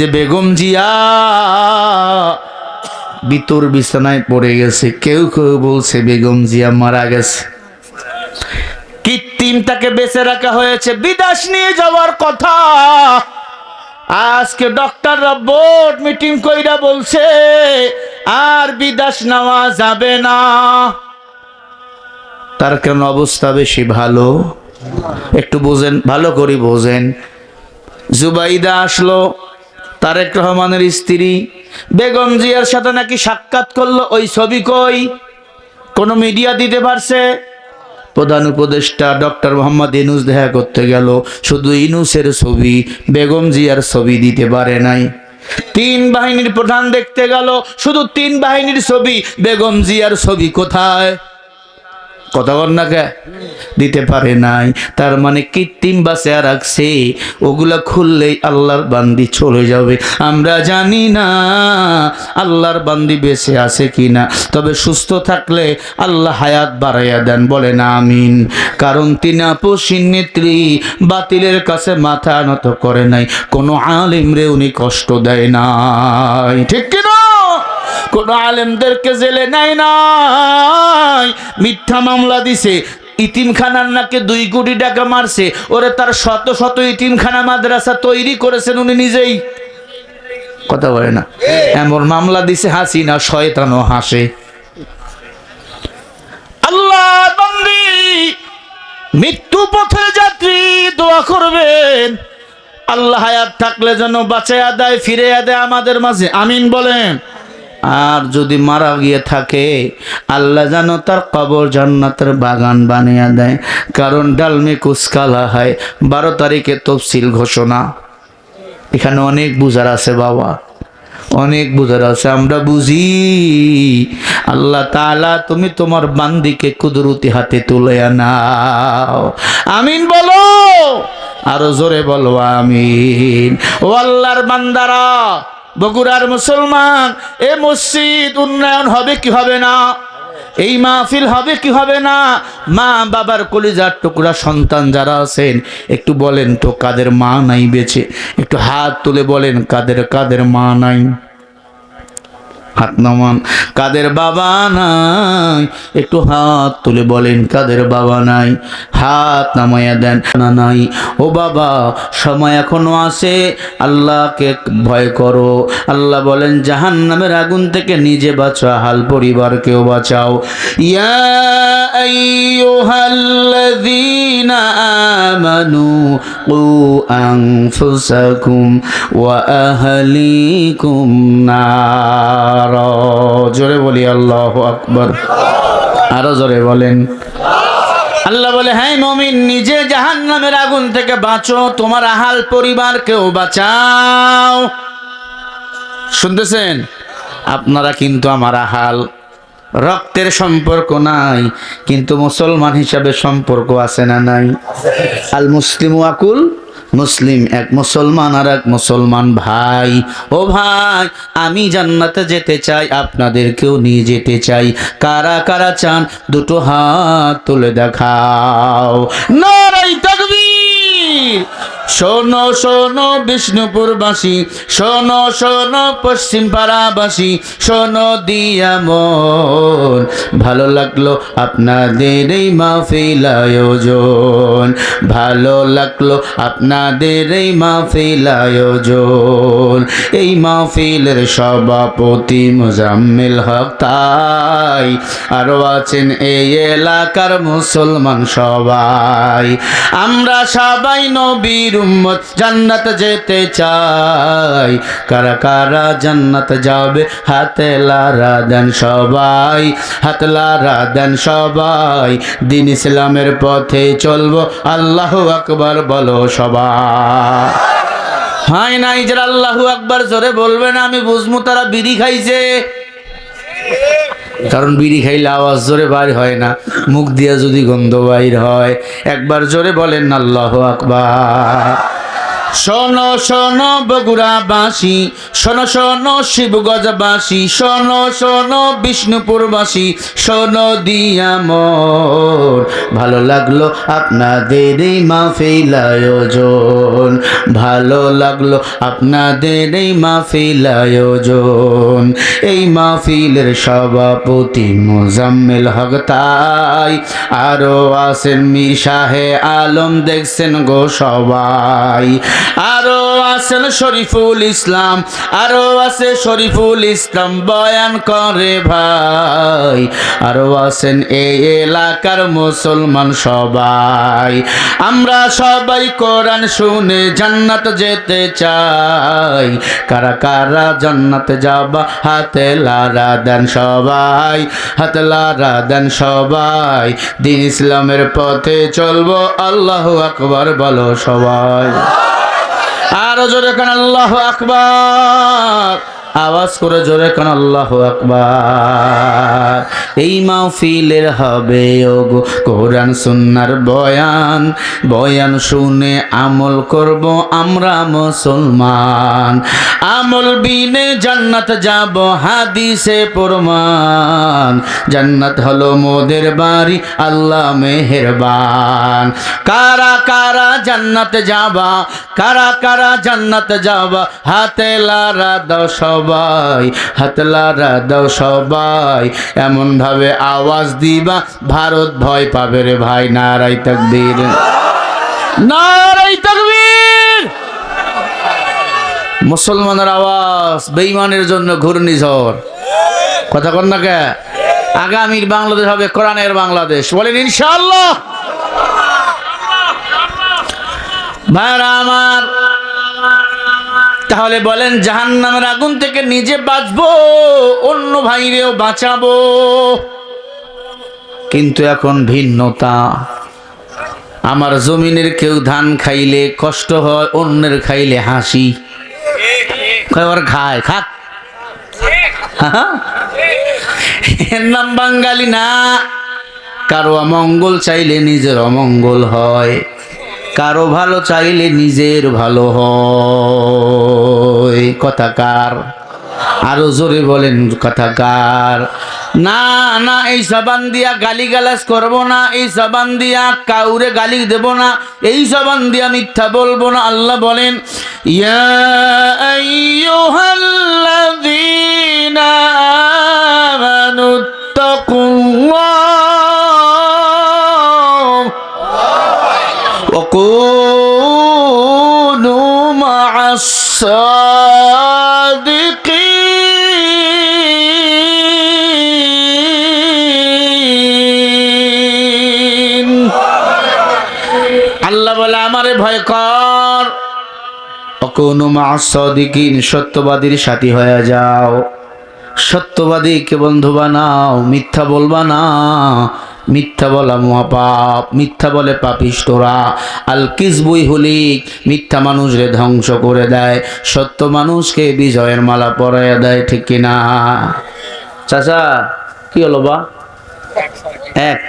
যে বেগম জিয়া বিতর বিছানায় পড়ে গেছে, কেউ কেউ বলছে বেগম জিয়া মারা গেছে। কৃত্রিম তাকে বেঁচে রাখা হয়েছে, বিদেশ নিয়ে যাওয়ার কথা। আজকে ডক্টররা বোর্ড মিটিং কইরা বলছে, আর বিদেশ নেওয়া যাবে না। তার কেন অবস্থা বেশি ভালো? একটু বোঝেন, ভালো করে বোঝেন। জুবাইদা আসলো তারেক রহমানের স্ত্রী বেগম জিয়ার সাথে নাকি সাক্ষাৎ করল, ওই ছবি কই? কোন মিডিয়া দিতে পারছে? প্রধান উপদেষ্টা ডক্টর মোহাম্মদ ইনুস দেখা করতে গেল, শুধু ইনুসের ছবি, বেগম জিয়ার ছবি দিতে পারে নাই। তিন বাহিনীর প্রধান দেখতে গেল, শুধু তিন বাহিনীর ছবি, বেগম জিয়ার ছবি কোথায়? কথা বল না কে দিতে পারে নাই। তার মানে কৃত্রিম বাসে রাখছে। ওগুলা খুললেই আল্লাহর বান্দি চলে যাবে। আমরা জানি না আল্লাহর বান্দি বেঁচে আছে কি না তবে সুস্থ থাকলে আল্লাহ হায়াত বাড়াইয়া দেন বলে না আমিন। কারণ তিনি আপসীন নেত্রী, বাতিলের কাছে মাথা নত করে নাই। কোনো আলিমরে উনি কষ্ট দেয় নাই। ঠিক কিনা? কোন আলেমদেরকে জেলে নেয় নাই। মিথ্যা মামলা দিছে। ইতিমখানার নাকি দুই কোটি টাকা মারছে। ওরে তার শত শত ইতিমখানা মাদ্রাসা তৈরি করেছেন উনি নিজেই। কথা বলে না। এমন মামলা দিছে হাসিনা, শয়তানও হাসে। আল্লাহ মৃত্যু পথের যাত্রী দোয়া করবেন। আল্লাহ হায়াত থাকলে যেন বাঁচাইয়া দেয় ফিরে দেয় আমাদের মাঝে। আমিন বলেন। আর যদি মারা গিয়ে থাকে, আল্লাহ যেন তার কবর জান্নাতের বাগান বানিয়ে দেয়। কারণ ডালমে কুসকালা হয়, বারো তারিখে তফসিল ঘোষণা। এখানে অনেক বুঝার আছে বাবা। অনেক বুঝার আছে, আমরা বুঝি। আল্লাহ তাআলা, তুমি তোমার বান্দিকে কুদরতি হাতে তুলে আনাও আমিন বলো, আরও জোরে বলো, আমিন। ও আল্লাহর বান্দারা বগুড়ার মুসলমান, এ মসজিদ উন্নয়ন হবে কি হবে না? এই মাহফিল হবে কি হবে না? মা বাবার কলিজার টুকরা সন্তান যারা আছেন, একটু বলেন তো কাদের মা নাই বেছে একটু হাত তুলে বলেন, কাদের কাদের মা নাই? হাত নামান। কাদের বাবা নাই? একটু হাত তুলে বলেন, কাদের বাবা নাই? হাত নামাইয়া দেন, না নাই। ও বাবা, সময় এখনও আছে, আল্লাহকে ভয় করো। আল্লাহ বলেন জাহান নামের আগুন থেকে নিজে বাঁচা হাল পরিবারকেও বাঁচাও। ইয়া ওয়া আহলিকুম নার। জোরে বলি, আল্লাহু আকবার। আরও জোরে বলেন। আল্লাহ বলে হ্যাঁ মমিন, নিজে জাহান নামের আগুন থেকে বাঁচো, তোমার আহাল পরিবারকেও বাঁচাও। শুনতেছেন? আপনারা কিন্তু আমার আহাল, রক্তের সম্পর্ক নাই, কিন্তু মুসলমান হিসাবে সম্পর্ক আছে না নাই? আল মুসলিম আকুল মুসলিম এক মুসলমান আর এক মুসলমান ভাই। ও ভাই, আমি জান্নাতে যেতে চাই, আপনাদেরকেও নিয়ে যেতে চাই। কারা কারা চান, দুটো হাত তুলে দেখাও। নারাই তাকবীর! শোনো শোনো বিষ্ণুপুরবাসী, শোনো শোনো পশ্চিম পাড়াবাসী শোনো দিয়া মন। ভালো লাগল আপনাদের এই মাহফিল আয়োজন। ভালো লাগল আপনাদের এই মাহফিল আয়োজন। এই মাহফিলের সভাপতি মুজাম্মিল হক তাই। আরও আছেন এই এলাকার মুসলমান সবাই। আমরা সবাই নবীর উম্মত জান্নাত যেতে চাই। কারা কারা জান্নাত যাবে, হাতে লারা দেন সবাই, হাত লারা দেন সবাই। দিন ইসলামের পথে চলবো, আল্লাহ আকবার বলো সবাই। হাই নাই যারা আল্লাহু আকবার জোরে বলবেন আমি বুঝমু তারা বিড়ি খাইছে। কারণ বিড়ি খাইলে আওয়াজ জোরে বাইর হয় না, মুখ দিয়া যদি গন্ধ বাইর হয়, একবার জোরে বলেন আল্লাহ আকবার। শোনো শোনো বগুড়াবাসী, শোনো শোনো শিবগজবাসী, শোনো শোনো বিষ্ণুপুরবাসী, শোনো দিয়া মোর। ভালো লাগল আপনাদের এই মাহফিল আয়োজন। ভালো লাগল আপনাদের এই মাহফিল আয়োজন। এই মাহফিলের সভাপতি মোজাম্মেল হক তাই। আরও আছেন মীর শাহে আলম, দেখছেন গো সবাই। আরও আছেন শরীফুল ইসলাম, আরও আছে শরীফুল ইসলাম বয়ান করে ভাই। আরও আছেন এই এলাকার মুসলমান সবাই। আমরা সবাই কোরআন শুনে জান্নাত যেতে চাই। কারা কারা জান্নাত যাবা, হাতে লারা দেন সবাই, হাতে লারা দেন সবাই। দিন ইসলামের পথে চলবো, আল্লাহ আকবার বলো সবাই। আরও জোরে কেন আল্লাহ আকবার। আওয়াজ করে জোরে কান আল্লাহ আকবার। এই মাহফিলের হবে ওগো কোরআন, সুন্নার বয়ান। বয়ান শুনে আমল করব আমরা মুসলমান। আমল বিনে জান্নাত যাব, হাদিসে প্রমাণ। জান্নাত হলো মোদের বাড়ি, আল্লাহ মেহেরবান। কারা কারা জান্নাত যাবা, কারা কারা জান্নাত যাবা, হাতে লারা দাও সবাই হাতে লারা দাও সবাই এমন ভাবে আওয়াজ দিবা, ভারত ভয় পাবে রে ভাই নারাই তাকবীর। নারাই তাকবীর! মুসলমানের আওয়াজ, বেঈমানের জন্য ঘূর্ণিঝড়। কথা কন না কে? আগামীর বাংলাদেশ হবে কোরআনের বাংলাদেশ। বলেন, ইনশাআল্লাহ। ভাইরা আমার তাহলে বলেন, জাহান্নামের আগুন থেকে নিজে বাঁচবো, অন্য ভাইরেও বাঁচাবো। কিন্তু এখন ভিন্নতা। আমার জমিনের কেউ ধান খাইলে কষ্ট হয়, অন্যের খাইলে হাসি। খায়, খাক? এর নাম বাঙালি না। কারও অমঙ্গল চাইলে নিজের অমঙ্গল হয়। কারও ভালো চাইলে নিজের ভালো হয়। কথাকার আরও জোরে বলেন কথাকার না না, এই সাবান দিয়া গালি গালাজ করব না, এই সাবান দিয়া কাউরে গালি দেব না, এই সাবান দিয়া মিথ্যা বলব না। আল্লাহ বলেন, ইয়া সাদিকিন। আল্লাহ বলে, আমারে ভয় কর। অকৌন মা সাদিকিন, সত্যবাদীর সাথী হয়ে যাও। সত্যবাদী কে বন্ধু বানাও, মিথ্যা বলবা না। মিথ্যা বলা মহাপাপ, মিথ্যা বলে পাপিষ্টরা আল কিসবুই হলিক মিথ্যা মানুষরে ধ্বংস করে দেয়। সত্য মানুষকে বিজয়ের মালা পরাইয়া দেয়, ঠিক কিনা চাচা, কি হলো বা? এক।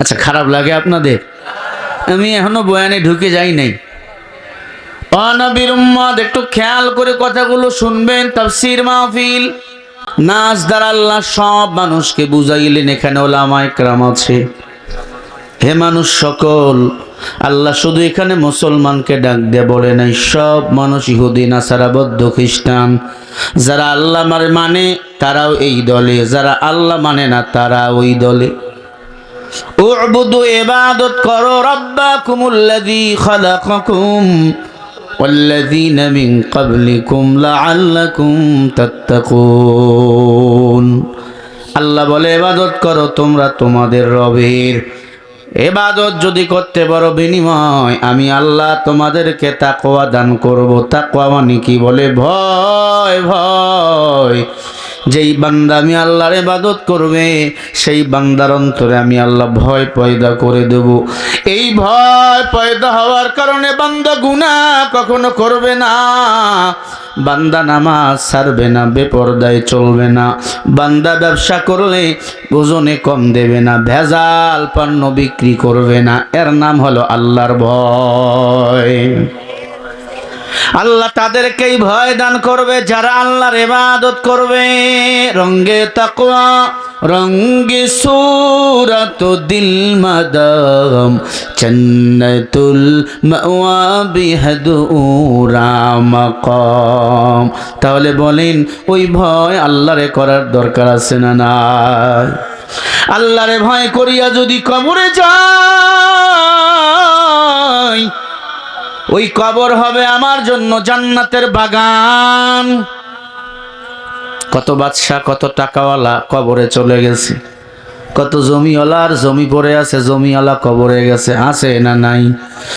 আচ্ছা খারাপ লাগে আপনাদের? আমি এখনও বয়ানে ঢুকে যাই নাই। অনবীর একটু খেয়াল করে কথাগুলো শুনবেন, তাফসির মাহফিল। নাচ দ্বারা আল্লাহ সব মানুষকে বুঝাইলেন, এখানে ওলামায় ক্রাম আছে। হে মানুষ সকল, আল্লাহ শুধু এখানে মুসলমানকে ডাক দিয়ে বলে নাই, সব মানুষ ইহুদি, নাসারা, বৌদ্ধ, খ্রিস্টান, যারা আল্লাহ মানে মানে তারাও এই দলে, যারা আল্লাহ মানে না তারা ওই দলে। উবুদু ইবাদত করো রাব্বাকুমুল্লাযী খালাকাকুম। والذين من قبلكم لعلكم تتقون আল্লাহ বলে এবাদত করো তোমরা তোমাদের রবের এবাদত যদি করতে পারো বিনিময়, আমি আল্লাহ তোমাদেরকে তাকোয়া দান করব। তাকোয়া মানে কি বলে? ভয় ভয়। যেই বান্দা আমি আল্লাহর ইবাদত করবে, সেই বান্দার অন্তরে আমি আল্লাহ ভয় পয়দা করে দেব। এই ভয় পয়দা হওয়ার কারণে বান্দা গুনাহ কখনো করবে না। বান্দা নামাজ ছাড়বে না, বেপরদায় চলবে না। বান্দা ব্যবসা করলে ওজনে কম দেবে না। ভেজাল পণ্য বিক্রি করবে না। এর নাম হলো আল্লাহর ভয়। আল্লাহ তাদেরকেই ভয় দান করবে, যারা আল্লাহর ইবাদত করবে। রঙ্গে তাকওয়া, রঙ্গে সুরত দিল মাদাম, জন্নতুল মাওয়া বিহদুরা মাকাম। তাহলে বলেন, ওই ভয় আল্লাহরে করার দরকার আছে না না আল্লাহরে ভয় করিয়া যদি কবরে যায় ওই কবর হবে আমার জন্য জান্নাতের বাগান। কত বাদশাহ, কত টাকাওয়ালা কবরে চলে গেছে। কত জমিওয়ালার জমি পড়ে আছে, জমিওয়ালা কবরে গেছে, আছে না নাই?